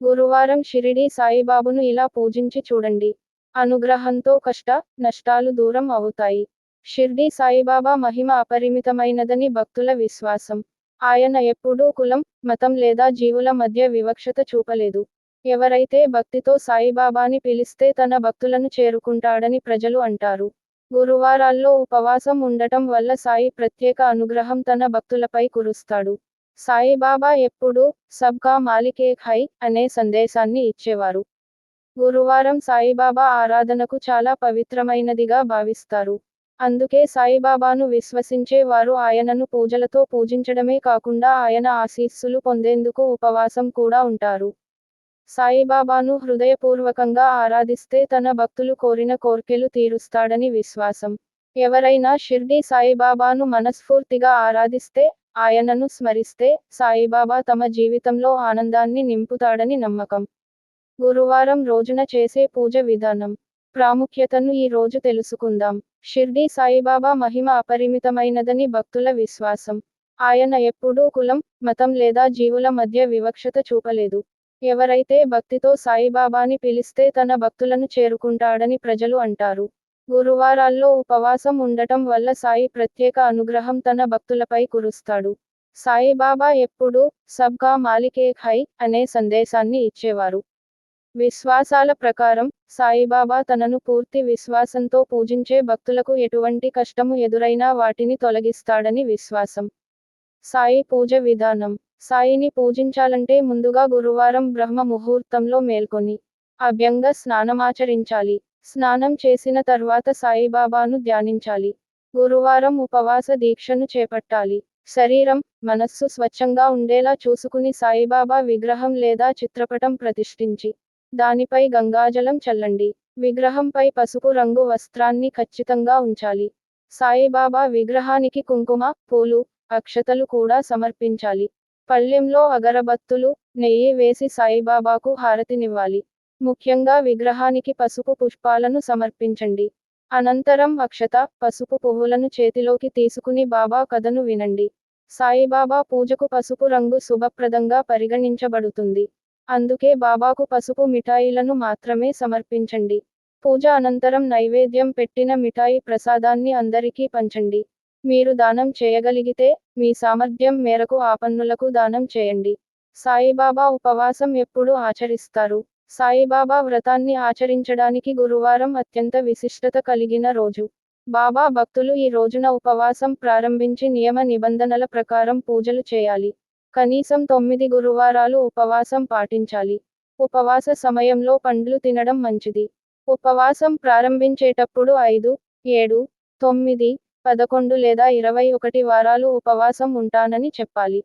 గురువారం షిరిడీ సాయిబాబును ఇలా పూజించి చూడండి. అనుగ్రహంతో కష్ట నష్టాలు దూరం అవుతాయి. షిర్డీ సాయిబాబా మహిమ అపరిమితమైనదని భక్తుల విశ్వాసం. ఆయన ఎప్పుడూ కులం మతం లేదా జీవుల మధ్య వివక్షత చూపలేదు. ఎవరైతే భక్తితో సాయిబాబాని పిలిస్తే తన భక్తులను చేరుకుంటాడని ప్రజలు అంటారు. గురువారాల్లో ఉపవాసం ఉండటం వల్ల సాయి ప్రత్యేక అనుగ్రహం తన భక్తులపై కురుస్తాడు. సాయిబాబా ఎప్పుడూ సబ్కా మాలికేక్ హై అనే సందేశాన్ని ఇచ్చేవారు. గురువారం సాయిబాబా ఆరాధనకు చాలా పవిత్రమైనదిగా భావిస్తారు. అందుకే సాయిబాబాను విశ్వసించే వారు ఆయనను పూజలతో పూజించడమే కాకుండా ఆయన ఆశీస్సులు పొందేందుకు ఉపవాసం కూడా ఉంటారు. సాయిబాబాను హృదయపూర్వకంగా ఆరాధిస్తే తన భక్తులు కోరిన కోర్కెలు తీరుస్తాడని విశ్వాసం. ఎవరైనా షిర్డీ సాయిబాబాను మనస్ఫూర్తిగా ఆరాధిస్తే ఆయనను స్మరిస్తే సాయిబాబా తమ జీవితంలో ఆనందాన్ని నింపుతాడని నమ్మకం. గురువారం రోజున చేసే పూజ విధానం. ప్రాముఖ్యతను ఈ రోజు తెలుసుకుందాం. షిర్డీ సాయిబాబా మహిమ అపరిమితమైనదని భక్తుల విశ్వాసం. ఆయన ఎప్పుడూ కులం మతం లేదా జీవుల మధ్య వివక్షత చూపలేదు. ఎవరైతే భక్తితో సాయిబాబాని పిలిస్తే తన భక్తులను చేరుకుంటాడని ప్రజలు అంటారు. గురువారాల్లో ఉపవాసం ఉండటం వల్ల సాయి ప్రత్యేక అనుగ్రహం తన భక్తులపై కురుస్తాడు. సాయిబాబా ఎప్పుడూ సబ్గా మాలికే హై అనే సందేశాన్ని ఇచ్చేవారు. విశ్వాసాల ప్రకారం సాయిబాబా తనను పూర్తి విశ్వాసంతో పూజించే భక్తులకు ఎటువంటి కష్టము ఎదురైనా వాటిని తొలగిస్తాడని విశ్వాసం. సాయి పూజ విధానం. సాయిని పూజించాలంటే ముందుగా గురువారం బ్రహ్మ ముహూర్తంలో మేల్కొని అభ్యంగ స్నానమాచరించాలి. స్నానం చేసిన తర్వాత సాయిబాబాను ధ్యానించాలి. గురువారం ఉపవాస దీక్షను చేపట్టాలి. శరీరం మనస్సు స్వచ్ఛంగా ఉండేలా చూసుకుని సాయిబాబా విగ్రహం లేదా చిత్రపటం ప్రతిష్ఠించి దానిపై గంగాజలం చల్లండి. విగ్రహంపై పసుపు రంగు వస్త్రాన్ని ఖచ్చితంగా ఉంచాలి. సాయిబాబా విగ్రహానికి కుంకుమ పూలు అక్షతలు కూడా సమర్పించాలి. పళ్ళెంలో అగరబత్తులు నెయ్యి వేసి సాయిబాబాకు హారతినివ్వాలి. ముఖ్యంగా విగ్రహానికి పసుపు పుష్పాలను సమర్పించండి. అనంతరం అక్షత పసుపు పువ్వులను చేతిలోకి తీసుకుని బాబా కథను వినండి. సాయిబాబా పూజకు పసుపు రంగు శుభప్రదంగా పరిగణించబడుతుంది. అందుకే బాబాకు పసుపు మిఠాయిలను మాత్రమే సమర్పించండి. పూజ అనంతరం నైవేద్యం పెట్టిన మిఠాయి ప్రసాదాన్ని అందరికీ పంచండి. మీరు దానం చేయగలిగితే మీ సామర్థ్యం మేరకు ఆపన్నులకు దానం చేయండి. సాయిబాబా ఉపవాసం ఎప్పుడు ఆచరిస్తారు? సాయిబాబా వ్రతాన్ని ఆచరించడానికి గురువారం అత్యంత విశిష్టత కలిగిన రోజు. బాబా భక్తులు ఈ రోజున ఉపవాసం ప్రారంభించి నియమ నిబంధనల ప్రకారం పూజలు చేయాలి. కనీసం తొమ్మిది గురువారాలు ఉపవాసం పాటించాలి. ఉపవాస సమయంలో పండ్లు తినడం మంచిది. ఉపవాసం ప్రారంభించేటప్పుడు ఐదు ఏడు తొమ్మిది పదకొండు లేదా ఇరవై ఒకటి వారాలు ఉపవాసం ఉంటానని చెప్పాలి.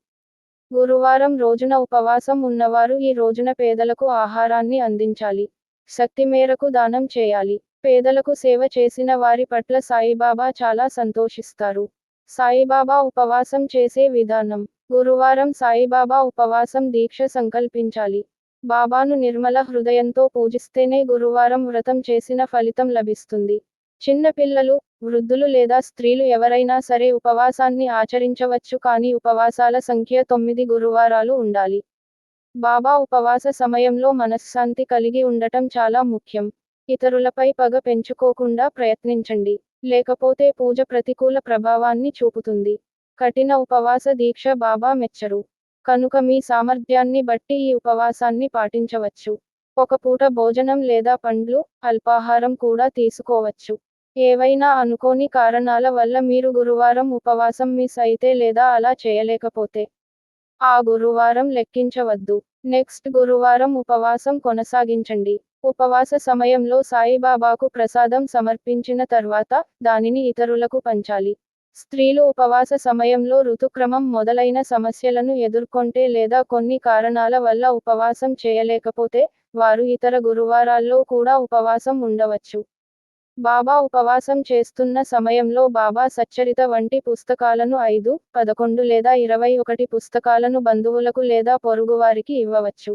గురువారం రోజున ఉపవాసం ఉన్నవారు ఈ రోజున పేదలకు ఆహారాన్ని అందించాలి. శక్తి మేరకు దానం చేయాలి. పేదలకు సేవ చేసిన వారి పట్ల సాయిబాబా చాలా సంతోషిస్తారు. సాయిబాబా ఉపవాసం చేసే విధానం. గురువారం సాయిబాబా ఉపవాసం దీక్ష సంకల్పించాలి. బాబాను నిర్మల హృదయంతో పూజిస్తేనే గురువారం వ్రతం చేసిన ఫలితం లభిస్తుంది. చిన్నపిల్లలు వృద్ధులు లేదా స్త్రీలు ఎవరైనా సరే ఉపవాసాన్ని ఆచరించవచ్చు కానీ ఉపవాసాల సంఖ్య తొమ్మిది గురువారాలు ఉండాలి. బాబా ఉపవాస సమయంలో మనశ్శాంతి కలిగి ఉండటం చాలా ముఖ్యం. ఇతరులపై పగ పెంచుకోకుండా ప్రయత్నించండి. లేకపోతే పూజ ప్రతికూల ప్రభావాన్ని చూపుతుంది. కఠిన ఉపవాస దీక్ష బాబా మెచ్చరు. కనుక మీ సామర్థ్యాన్ని బట్టి ఈ ఉపవాసాన్ని పాటించవచ్చు. ఒక పూట భోజనం లేదా పండ్లు అల్పాహారం కూడా తీసుకోవచ్చు. ఏవైనా అనుకోని కారణాల వల్ల మీరు గురువారం ఉపవాసం మిస్ అయితే లేదా అలా చేయలేకపోతే ఆ గురువారం లెక్కించవద్దు. నెక్స్ట్ గురువారం ఉపవాసం కొనసాగించండి. ఉపవాస సమయంలో సాయిబాబాకు ప్రసాదం సమర్పించిన తర్వాత దానిని ఇతరులకు పంచాలి. స్త్రీలు ఉపవాస సమయంలో ఋతుక్రమం మొదలైన సమస్యలను ఎదుర్కొంటే లేదా కొన్ని కారణాల వల్ల ఉపవాసం చేయలేకపోతే వారు ఇతర గురువారాల్లో కూడా ఉపవాసం ఉండవచ్చు. బాబా ఉపవాసం చేస్తున్న సమయంలో బాబా సచ్చరిత వంటి పుస్తకాలను ఐదు పదకొండు లేదా ఇరవై ఒకటి పుస్తకాలను బంధువులకు లేదా పొరుగువారికి ఇవ్వవచ్చు.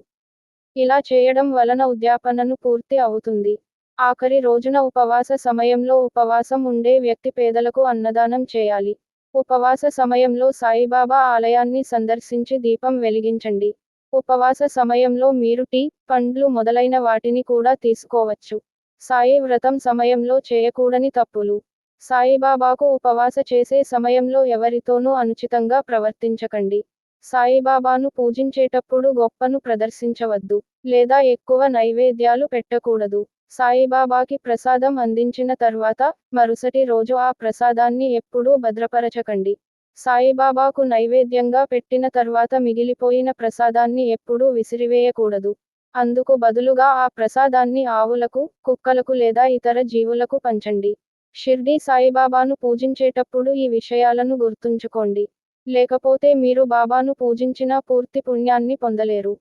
ఇలా చేయడం వలన ఉద్యాపనను పూర్తి అవుతుంది. ఆఖరి రోజున ఉపవాస సమయంలో ఉపవాసం ఉండే వ్యక్తి పేదలకు అన్నదానం చేయాలి. ఉపవాస సమయంలో సాయిబాబా ఆలయాన్ని సందర్శించి దీపం వెలిగించండి. ఉపవాస సమయంలో మీరు టీ పండ్లు మొదలైన వాటిని కూడా తీసుకోవచ్చు. సాయి వ్రతం సమయంలో చేయకూడని తప్పులు. సాయిబాబాకు ఉపవాస చేసే సమయంలో ఎవరితోనూ అనుచితంగా ప్రవర్తించకండి. సాయిబాబాను పూజించేటప్పుడు గొప్పను ప్రదర్శించవద్దు లేదా ఎక్కువ నైవేద్యాలు పెట్టకూడదు. సాయిబాబాకి ప్రసాదం అందించిన తర్వాత మరుసటి రోజు ఆ ప్రసాదాన్ని ఎప్పుడూ భద్రపరచకండి. సాయిబాబాకు నైవేద్యంగా పెట్టిన తర్వాత మిగిలిపోయిన ప్రసాదాన్ని ఎప్పుడూ విసిరివేయకూడదు. అందుకు బదులుగా ఆ ప్రసాదాన్ని ఆవులకు కుక్కలకు లేదా ఇతర జీవులకు పంచండి. షిర్డీ సాయిబాబాను పూజించేటప్పుడు ఈ విషయాలను గుర్తుంచుకోండి. లేకపోతే మీరు బాబాను పూజించిన పూర్తి పుణ్యాన్ని పొందలేరు.